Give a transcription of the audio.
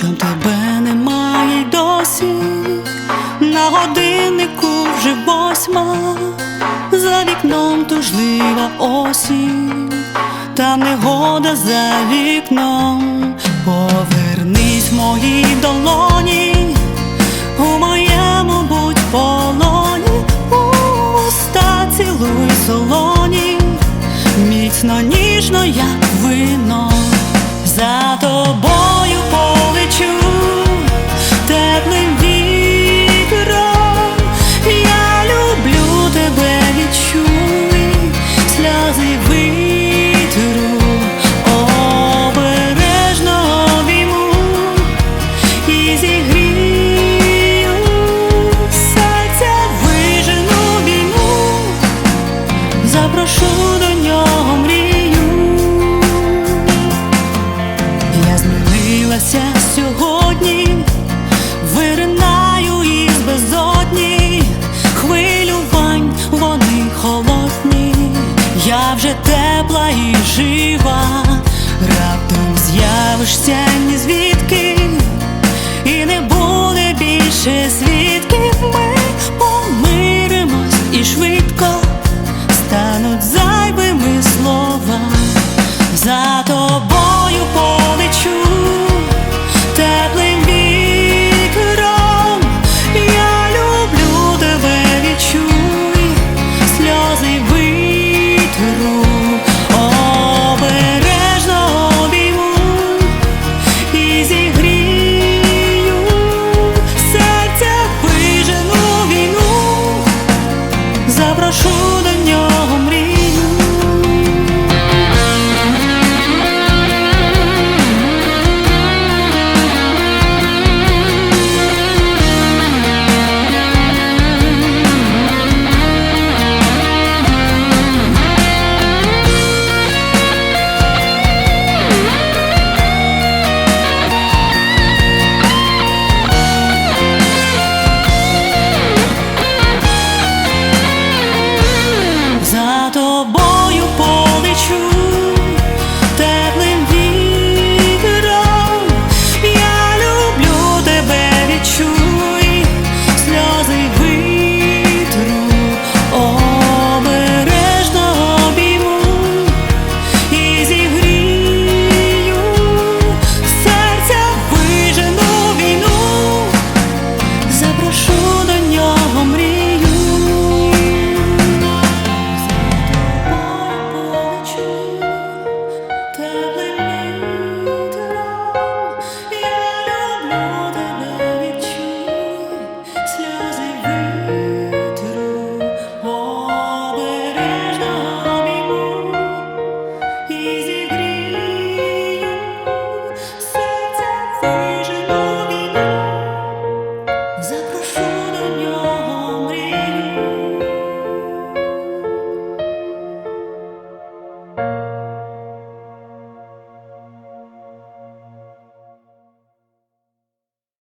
тебе немає й досі, на годиннику вже восьма, за вікном тужлива осінь, та негода за вікном, повернись моїй долоні, у моєму будь полоні, уста цілуй солоні, міцно ніжно, як вино, тепла і жива, раптом з'явишся ні звідки, і не буде більше свідків ми помиримось і швидко стануть зайвими слова за тобою.